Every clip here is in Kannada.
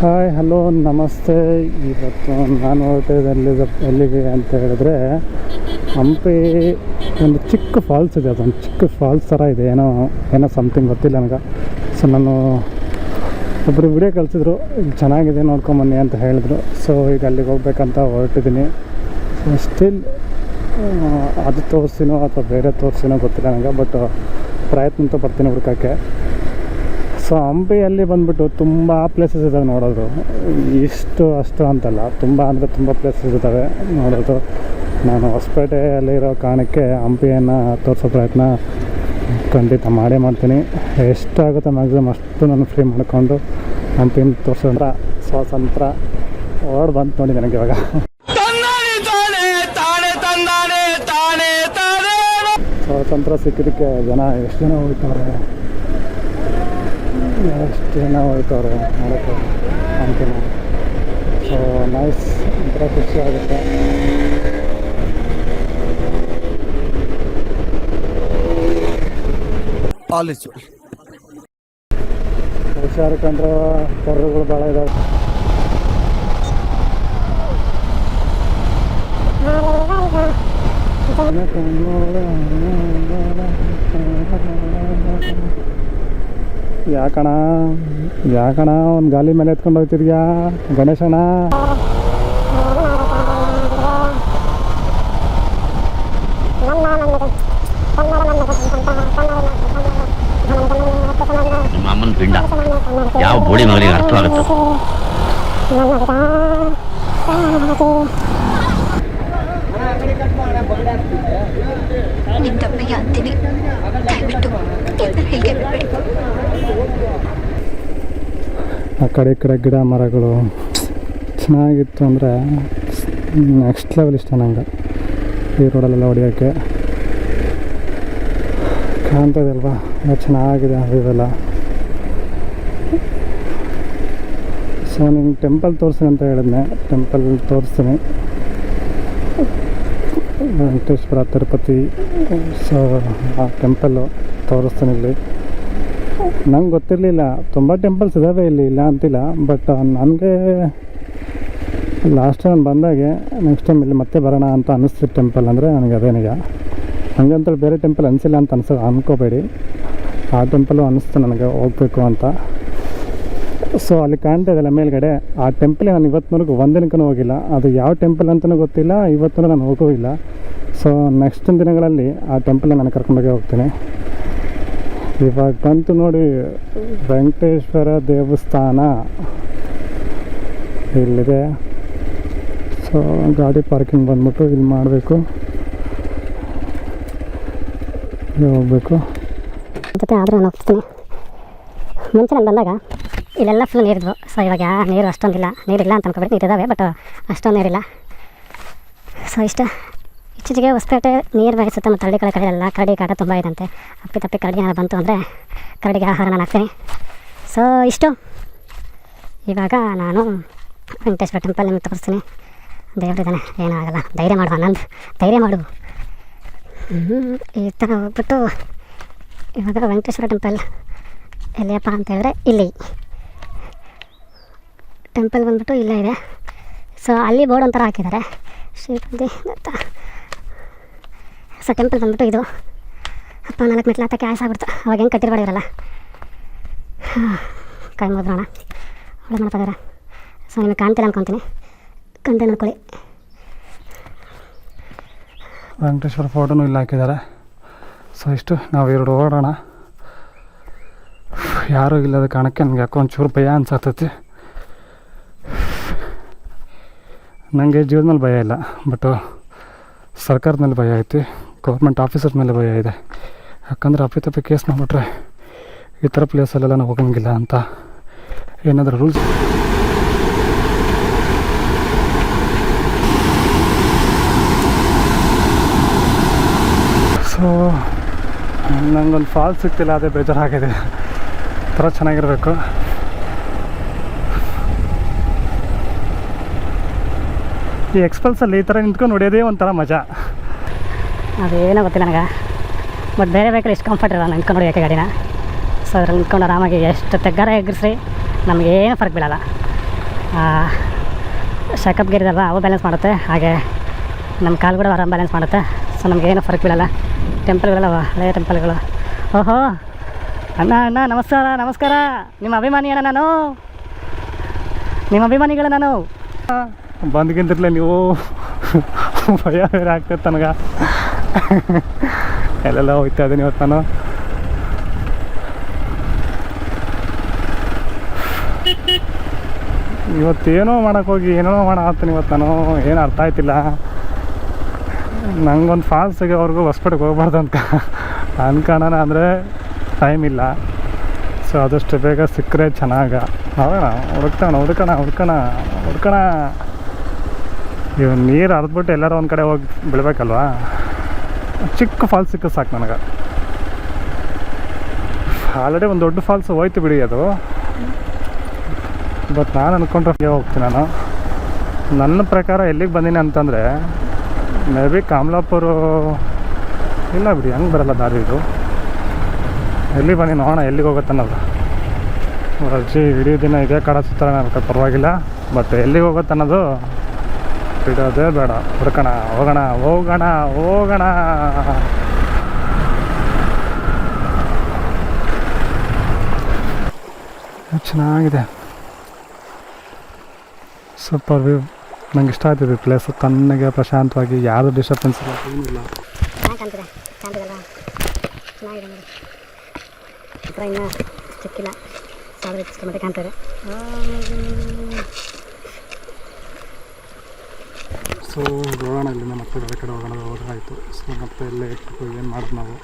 ಹಾಯ್ ಹಲೋ ನಮಸ್ತೆ. ಇವತ್ತು ನಾನು ಹೊರಟಿದ್ದು ಎಲ್ಲಿಗೆ ಎಲ್ಲಿಗೆ ಅಂತ ಹೇಳಿದ್ರೆ, ಹಂಪಿ ಒಂದು ಚಿಕ್ಕ ಫಾಲ್ಸ್ ಇದೆ. ಅದೊಂದು ಚಿಕ್ಕ ಫಾಲ್ಸ್ ಥರ ಇದೆ. ಏನೋ ಏನೋ ಸಮಥಿಂಗ್ ಗೊತ್ತಿಲ್ಲ ನನಗೆ. ಸೊ ನಾನು ಒಬ್ಬರು ವಿಡಿಯೋ ಕಳಿಸಿದ್ರು. ಇಲ್ಲಿ ಚೆನ್ನಾಗಿದೆ ನೋಡ್ಕೊಂಬನ್ನಿ ಅಂತ ಹೇಳಿದ್ರು. ಸೊ ಈಗ ಅಲ್ಲಿಗೆ ಹೋಗ್ಬೇಕಂತ ಹೊರಟಿದ್ದೀನಿ. ಸೊ ಸ್ಟಿಲ್ ಅದು ತೋರಿಸಿನೋ ಅಥವಾ ಬೇರೆ ತೋರಿಸಿನೋ ಗೊತ್ತಿಲ್ಲ ನನಗೆ ಬಟ್ ಪ್ರಯತ್ನ ಪಡ್ತೀನಿ ಹುಡ್ಕೋಕ್ಕೆ. ಸೊ ಹಂಪಿಯಲ್ಲಿ ಬಂದ್ಬಿಟ್ಟು ತುಂಬ ಪ್ಲೇಸಸ್ ಇದ್ದಾವೆ ನೋಡೋದು. ಇಷ್ಟು ಅಷ್ಟು ಅಂತಲ್ಲ ತುಂಬ ಅಂದರೆ ತುಂಬ ಪ್ಲೇಸಸ್ ಇದ್ದಾವೆ ನೋಡೋದು. ನಾನು ಹೊಸಪೇಟೆಯಲ್ಲಿರೋ ಕಾರಣಕ್ಕೆ ಹಂಪಿಯನ್ನು ತೋರಿಸೋ ಪ್ರಯತ್ನ ಖಂಡಿತ ಮಾಡೇ ಮಾಡ್ತೀನಿ. ಎಷ್ಟಾಗುತ್ತೋ ಮ್ಯಾಕ್ಸಿಮಮ್ ಅಷ್ಟು ನಾನು ಫ್ರೀ ಮಾಡಿಕೊಂಡು ಹಂಪಿನ ತೋರಿಸೋದ್ರ ಸ್ವಾತಂತ್ರ್ಯ ಓಡ್ ಬಂತು ನೋಡಿ ನನಗೆ ಇವಾಗ. ಸ್ವಾತಂತ್ರ್ಯ ಸಿಕ್ಕಿದ್ದಕ್ಕೆ ಜನ ಎಷ್ಟು ಜನ ಹೋಗ್ತಾರೆ? ಎಷ್ಟು ಜನ ಹೋಗ್ತವ್ರೆ ನೋಡೋಕ್ಕೆ ಅಂತಿನ ಸೊ ನೈಸ್ ಒಂಥರ ಖುಷಿ ಆಗುತ್ತೆ. ಆಲ್ ಇಸ್ ಹುಷಾರು ಕಂಡ್ರೆ ಕರ್ರುಗಳು ಭಾಳ ಇದಾವೆ. ಯಾಕಣ ಯಾಕಣ ಒಂದು ಗಾಲಿ ಮೇಲೆ ಎತ್ಕೊಂಡು ಹೋಗ್ತಿದ್ಯಾ? ಗಣೇಶಣ್ಣ? ಪಿಂಡ. ಯಾವ ಬೋಡಿ ಮಗನಿಗೆ ಅರ್ಥವಾಗುತ್ತೆ ನಿಮ್ಮ ತಪ್ಪಿಗೆ ಅಂತೀನಿ. ದಯವಿಟ್ಟು ಹೀಗೆ ಬಿಡಬೇಡಿ ಆ ಕಡೆ ಕಡೆ ಗಿಡ ಮರಗಳು ಚೆನ್ನಾಗಿತ್ತು ಅಂದರೆ ನೆಕ್ಸ್ಟ್ ಲೆವೆಲ್ ಇಷ್ಟ ನಂಗೆ. ಈ ರೋಡಲ್ಲೆಲ್ಲ ಹೊಡಿಯೋಕ್ಕೆ. ಕಾಣ್ತದೆ ಅಲ್ವಾ ಚೆನ್ನಾಗಿದೆ ಇವೆಲ್ಲ ಸೊ ನಿಂಗೆ ಟೆಂಪಲ್ ತೋರಿಸ್ತೀನಿ ಅಂತ ಹೇಳಿದ್ನೆ. ಟೆಂಪಲ್ ತೋರಿಸ್ತೀನಿ. ವೆಂಕಟೇಶ್ವರ ತಿರುಪತಿ. ಸೊ ಆ ಟೆಂಪಲ್ಲು ತೋರಿಸ್ತೀನಿ ಇಲ್ಲಿ. ನಂಗೆ ಗೊತ್ತಿರಲಿಲ್ಲ. ತುಂಬ ಟೆಂಪಲ್ಸ್ ಇದ್ದಾವೆ ಇಲ್ಲಿ, ಇಲ್ಲ ಅಂತಿಲ್ಲ. ಬಟ್ ನನಗೆ ಲಾಸ್ಟ್ ಟೈಮ್ ಬಂದಾಗೆ ನೆಕ್ಸ್ಟ್ ಟೈಮ್ ಇಲ್ಲಿ ಮತ್ತೆ ಬರೋಣ ಅಂತ ಅನ್ನಿಸ್ತಿತ್ತು ಟೆಂಪಲ್ ಅಂದರೆ ನನಗೆ ಅದೇನೀಗ. ಹಂಗಂತೇಳಿ ಬೇರೆ ಟೆಂಪಲ್ ಅನಿಸಿಲ್ಲ ಅಂತ ಅನ್ಸ, ಅನ್ಕೋಬೇಡಿ. ಆ ಟೆಂಪಲು ಅನ್ನಿಸ್ತು ನನಗೆ, ಹೋಗಬೇಕು ಅಂತ. ಸೊ ಅಲ್ಲಿ ಕಾಣ್ತಾ ಇದೆಯಲ್ಲ ಮೇಲ್ಗಡೆ. ಆ ಟೆಂಪಲ್ಗೆ ನಾನು ಇವತ್ತಿನವರೆಗೂ ಒಂದಿನಕ್ಕೂ ಹೋಗಿಲ್ಲ. ಅದು ಯಾವ ಟೆಂಪಲ್ ಅಂತಲೂ ಗೊತ್ತಿಲ್ಲ. ಇವತ್ತೂ ನಾನು ಹೋಗೂ ಇಲ್ಲ ಸೊ ನೆಕ್ಸ್ಟ್ ದಿನಗಳಲ್ಲಿ ಆ ಟೆಂಪಲ್ಗೆ ನಾನು ಕರ್ಕೊಂಡೋಗಿ ಹೋಗ್ತೀನಿ. ಇವಾಗ ಬಂತು ನೋಡಿ, ವೆಂಕಟೇಶ್ವರ ದೇವಸ್ಥಾನ ಇಲ್ಲಿದೆ. ಸೊ ಗಾಡಿ ಪಾರ್ಕಿಂಗ್ ಬಂದ್ಬಿಟ್ಟು ಇಲ್ಲಿ ಮಾಡಬೇಕು. ಇಲ್ಲಿ ಹೋಗ್ಬೇಕು. ಜೊತೆ ಆದರೂ ನಾನು ಮುಂಚೆ ನಾನು ಬಂದಾಗ ಇಲ್ಲೆಲ್ಲ ಫುಲ್ ನೀರಿದ್ವು. ಸೊ ಇವಾಗ ನೀರು ಅಷ್ಟೊಂದಿಲ್ಲ. ನೀರಿಲ್ಲ ಅಂತ ಅನ್ಕೊಬಿಟ್ಟು ನೀರಿದ್ದಾವೆ ಬಟ್ ಅಷ್ಟೊಂದು ನೀರಿಲ್ಲ. ಸೊ ಇಷ್ಟ. ಇತ್ತೀಚೆಗೆ ಹೊಸಪೇಟೆ ನೀರು ಬಾಗಿ ಸುತ್ತಮುತ್ತ ಹಳ್ಳಿಗಳ ಕಡೆ ಎಲ್ಲ ಕರಡಿ ಕಾಟ ತುಂಬ ಇದಂತೆ. ಅಪ್ಪಿ ತಪ್ಪಿ ಕರಡಿ ಏನಾದ್ರು ಬಂತು ಅಂದರೆ ಕರಡಿಗೆ ಆಹಾರ ನಾನು ಹಾಕ್ತೀನಿ. ಸೊ ಇಷ್ಟು. ಇವಾಗ ನಾನು ವೆಂಕಟೇಶ್ವರ ಟೆಂಪಲ್ ನಿಮಗೆ ತೋರಿಸ್ತೀನಿ. ದೇವರಿದ್ದಾನೆ ಏನೂ ಆಗಲ್ಲ ಧೈರ್ಯ ಮಾಡು ಆನಂದ್ ಧೈರ್ಯ ಮಾಡು. ಈ ಥರ ಹೋಗ್ಬಿಟ್ಟು ಇವಾಗ ವೆಂಕಟೇಶ್ವರ ಟೆಂಪಲ್ ಎಲ್ಲಿಯಪ್ಪ ಅಂತ ಹೇಳಿದ್ರೆ ಇಲ್ಲಿ. ಟೆಂಪಲ್ ಬಂದ್ಬಿಟ್ಟು ಇಲ್ಲೇ ಇದೆ. ಸೊ ಅಲ್ಲಿ ಬೋರ್ಡ್ ಒಂಥರ ಹಾಕಿದ್ದಾರೆ. ಶ್ರೀಪತಿ ದತ್ತ ಸೊ ಟೆಂಪಲ್ ಬಂದ್ಬಿಟ್ಟು ಇದು. ಅಪ್ಪ, ನಾಲ್ಕು ಮೆಟ್ಲು ಹತ್ತಕ್ಕೆ ಆಯ್ಸ್ ಆಗ್ಬಿಡ್ತು. ಅವಾಗ ಹೆಂಗೆ ಕಟ್ಟಿರ್ಬಾಡಿರಲ್ಲ ಕೈ ಮುದ್ರೋಣ ಒಳ್ಳೆ ಮಾಡ್ತಿದ್ದಾರೆ ಸೊ, ನಿಮಗೆ ಕಾಣ್ತಿಲ್ಲ ಅನ್ಕೊತೀನಿ. ಕಂಡೆ ನೋಡ್ಕೊಳ್ಳಿ. ವೆಂಕಟೇಶ್ವರ ಫೋಟೋನು ಇಲ್ಲಿ ಹಾಕಿದ್ದಾರೆ. ಸೊ, ಇಷ್ಟು. ನಾವು ಎರಡು ಓಡೋಣ ಯಾರೂ ಇಲ್ಲದ ಕಾಣಕ್ಕೆ ನನಗೆ ಯಾಕೋ ಒಂಚೂರು ಭಯ ಅನ್ಸತ್ತೈತಿ ನನಗೆ ಜೀವದ ಮೇಲೆ ಭಯ ಇಲ್ಲ. ಬಟ್ ಸರ್ಕಾರದ ಮೇಲೆ ಭಯ ಐತಿ. ಗೌರ್ಮೆಂಟ್ ಆಫೀಸರ್ ಮೇಲೆ ಭಯ ಇದೆ. ಯಾಕಂದ್ರೆ ಅಪ್ಪಿತಪ್ಪಿ ಕೇಸ್ ಮಾಡಿಬಿಟ್ರೆ ಈ ಥರ ಪ್ಲೇಸಲ್ಲೆಲ್ಲ ನಾವು ಹೋಗಂಗಿಲ್ಲ ಅಂತ ಏನಾದರೂ ರೂಲ್ಸ್ ಸೊ ನನಗೊಂದು ಫಾಲ್ಸ್ ಸಿಗ್ತಿಲ್ಲ, ಅದೇ ಬೇಜಾರಾಗಿದೆ. ಥರ ಚೆನ್ನಾಗಿರಬೇಕು. ಈ ಎಕ್ಸ್ಪಲ್ಸಲ್ಲಿ ಈ ಥರ ನಿಂತ್ಕೊಂಡು ಹೊಡಿಯೋದೇ ಒಂಥರ ಮಜಾ. ಅದೇನೋ ಗೊತ್ತಿಲ್ಲ ನನಗೆ. ಬಟ್ ಬೇರೆ ವೆಹಿಕಲ್ ಇಷ್ಟು ಕಂಫರ್ಟ್ ಇರಲ್ಲ ನಿಂತ್ಕೊಂಡು ಯಾಕೆ ಗಾಡಿನ. ಸೊ ಅದ್ರಲ್ಲಿ ನಿಂತ್ಕೊಂಡು ಆರಾಮಾಗಿ ಎಷ್ಟು ತೆಗ್ಗಾರ ಎಗ್ರಿಸ್ರಿ ನಮಗೇನು ಫರ್ಕ್ ಬೀಳಲ್ಲ. ಶಕಪ್ ಗೇರಿದಲ್ಲ ಅವು ಬ್ಯಾಲೆನ್ಸ್ ಮಾಡುತ್ತೆ, ಹಾಗೆ ನಮ್ಮ ಕಾಲು ಕೂಡ ಆರಾಮ್ ಬ್ಯಾಲೆನ್ಸ್ ಮಾಡುತ್ತೆ. ಸೊ ನಮಗೇನು ಫರ್ಕ್ ಫರಕ್ ಬೀಳಲ್ಲ. ಟೆಂಪಲ್ಗಳಲ್ಲ ಹಳೆಯ ಟೆಂಪಲ್ಗಳು ಓಹೋ! ಅಣ್ಣ ಅಣ್ಣ, ನಮಸ್ಕಾರ ನಮಸ್ಕಾರ. ನಿಮ್ಮ ಅಭಿಮಾನಿ ಅಣ್ಣ ನಾನು. ನಿಮ್ಮ ಅಭಿಮಾನಿಗಳು ನಾನು. ಬಂದ್ಗಿಂತಿರ್ಲೇ ನೀವು ಭಯ ಬೇರೆ ಆಗ್ತೈತೆ ನನಗೆ. ಎಲ್ಲೆಲ್ಲ ಹೋಗ್ತಾ ಇದ್ದೀನಿ ಇವತ್ತು ನಾನು. ಇವತ್ತೇನೋ ಮಾಡಕ್ಕೆ ಹೋಗಿ ಏನೇನೋ ಮಾಡತ್ತೀನಿ ಇವತ್ತು ನಾನು. ಏನು ಅರ್ಥ ಆಯ್ತಿಲ್ಲ. ನಂಗೊಂದು ಫಾಲ್ಸಿಗೆ ಅವ್ರಿಗೂ ಹೊಸ್ಪೇಟೆಗೆ ಹೋಗ್ಬಾರ್ದು ಅಂತ ಅನ್ಕೋಣ ಅಂದರೆ ಟೈಮ್ ಇಲ್ಲ. ಸೊ ಆದಷ್ಟು ಬೇಗ ಸಿಕ್ಕರೆ ಚೆನ್ನಾಗ. ಹೌದಣ ಹುಡ್ಕೋಣ ಹುಡ್ಕೋಣ ಹುಡ್ಕೋಣ ಹುಡ್ಕೋಣ. ಇವ್ ನೀರು ಹರಿದ್ಬಿಟ್ಟು ಎಲ್ಲರೂ ಒಂದು ಕಡೆ ಹೋಗಿ ಬಿಡ್ಬೇಕಲ್ವಾ ಚಿಕ್ಕ ಫಾಲ್ಸ್ ಸಿಕ್ಕ ಸಾಕು ನನಗೆ. ಆಲ್ರೆಡಿ ಒಂದು ದೊಡ್ಡ ಫಾಲ್ಸ್ ಹೋಯ್ತು ಬಿಡಿ ಅದು. ಬಟ್ ನಾನು ಅಂದ್ಕೊಂಡ್ರೆ ಹೋಗ್ತೀನಿ ನಾನು. ನನ್ನ ಪ್ರಕಾರ ಎಲ್ಲಿಗೆ ಬಂದೀನಿ ಅಂತಂದರೆ ಮೇ ಬಿ ಕಮಲಾಪುರ ಇಲ್ಲ ಬಿಡಿ, ಹಂಗೆ ಬರಲ್ಲ ದಾರಿ ಇದು. ಎಲ್ಲಿ ಬನ್ನಿ ನೋಡೋಣ, ಎಲ್ಲಿಗೆ ಹೋಗುತ್ತೆ ಅನ್ನೋದು. ರಜೆ ಇಡೀ ದಿನ ಇದೇ ಕಡೆ ಸುತ್ತಾರೆ ಪರವಾಗಿಲ್ಲ. ಬಟ್ ಎಲ್ಲಿಗೆ ಹೋಗುತ್ತೆ ಅನ್ನೋದು ಬಿಡೋದೇ ಬೇಡ. ಹುಡ್ಕೋಣ ಹೋಗೋಣ ಹೋಗೋಣ ಹೋಗೋಣ. ಚೆನ್ನಾಗಿದೆ. Super view. ನಂಗೆ ಇಷ್ಟ ಆಯ್ತಿದೆ ಪ್ಲೇಸ್ ತಣ್ಣಗೆ ಪ್ರಶಾಂತವಾಗಿ ಯಾರು ಡಿಸ್ಟರ್ಬೆನ್ಸ್ ಇಲ್ಲ ಏನಿಲ್ಲ. ಚೆನ್ನಾಗಿದೆ ಸಿಕ್ಕಿಲ್ಲ ಕಾಣ್ತಿದೆ ಸೊ ಹೋಗೋಣ ಇಲ್ಲಿಂದ ಮತ್ತೆ ಬೇರೆ ಕಡೆ ಹೋಗೋಣ ಹೋದ್ರೆ ಆಯಿತು ಸೊ ಮತ್ತೆ ಇಲ್ಲೇ ಇಟ್ಟು ಏನು ಮಾಡೋದು ನಾವು?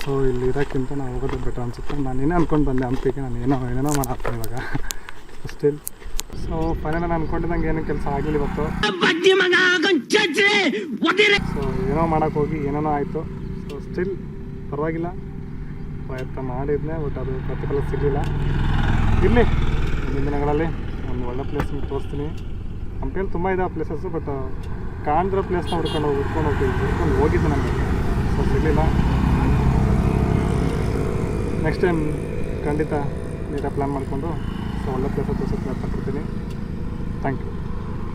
ಸೊ ಇಲ್ಲಿ ಇರೋಕ್ಕಿಂತ ನಾವು ಹೋಗೋದು ಬೆಟರ್ ಅನಿಸುತ್ತೆ. ನಾನು ಏನೇ ಅಂದ್ಕೊಂಡು ಬಂದೆ ಹಂಪಿಗೆ, ನಾನು ಏನೋ, ಏನೇನೋ ಮಾಡಾಕ್ತೀನಿ ಇವಾಗ. ಸ್ಟಿಲ್ ಸೊ ಫೈನಲ್ ನಾನು ಅಂದ್ಕೊಂಡಿದ್ದಂಗೆ ಏನೂ ಕೆಲಸ ಆಗಲಿ ಇವತ್ತು. ಸೊ ಏನೋ ಮಾಡೋಕ್ಕೆ ಹೋಗಿ, ಏನೇನೋ ಆಯಿತು. ಸೊ ಸ್ಟಿಲ್ ಪರವಾಗಿಲ್ಲ. ಪ್ರಯತ್ನ ಮಾಡಿದ್ನೆ ಬಟ್ ಅದು ಪ್ರತಿಫಲ ಸಿಗಲಿಲ್ಲ. ಇರಲಿ, ಮುಂದಿನ ದಿನಗಳಲ್ಲಿ. ಒಂದು ಒಳ್ಳೆ ಪ್ಲೇಸ್ ತೋರಿಸ್ತೀನಿ. ಹಂಪಿಯಲ್ಲಿ ತುಂಬ ಇದೆ ಪ್ಲೇಸಸ್ಸು ಬಟ್ ಕಾಣ್ದಿರೋ ಪ್ಲೇಸ್ನ ಹುಡ್ಕೊಂಡು ಹೋಗಿ, ಹುಡ್ಕೊಂಡು ಹೋಗ್ತೀವಿ. ಹುಡ್ಕೊಂಡು ಹೋಗಿದ್ದೆ ನನಗೆ ಸೊ ಸಿಗಲಿಲ್ಲ. ನೆಕ್ಸ್ಟ್ ಟೈಮ್ ಖಂಡಿತ ನೀಟಾಗಿ ಪ್ಲ್ಯಾನ್ ಮಾಡಿಕೊಂಡು ಸೊ ಒಳ್ಳೆ ಪ್ಲೇಸ್ ತೋರಿಸೋಕ್ಕೆ ಪ್ರಯತ್ನ ಪಡ್ತೀನಿ. Thank you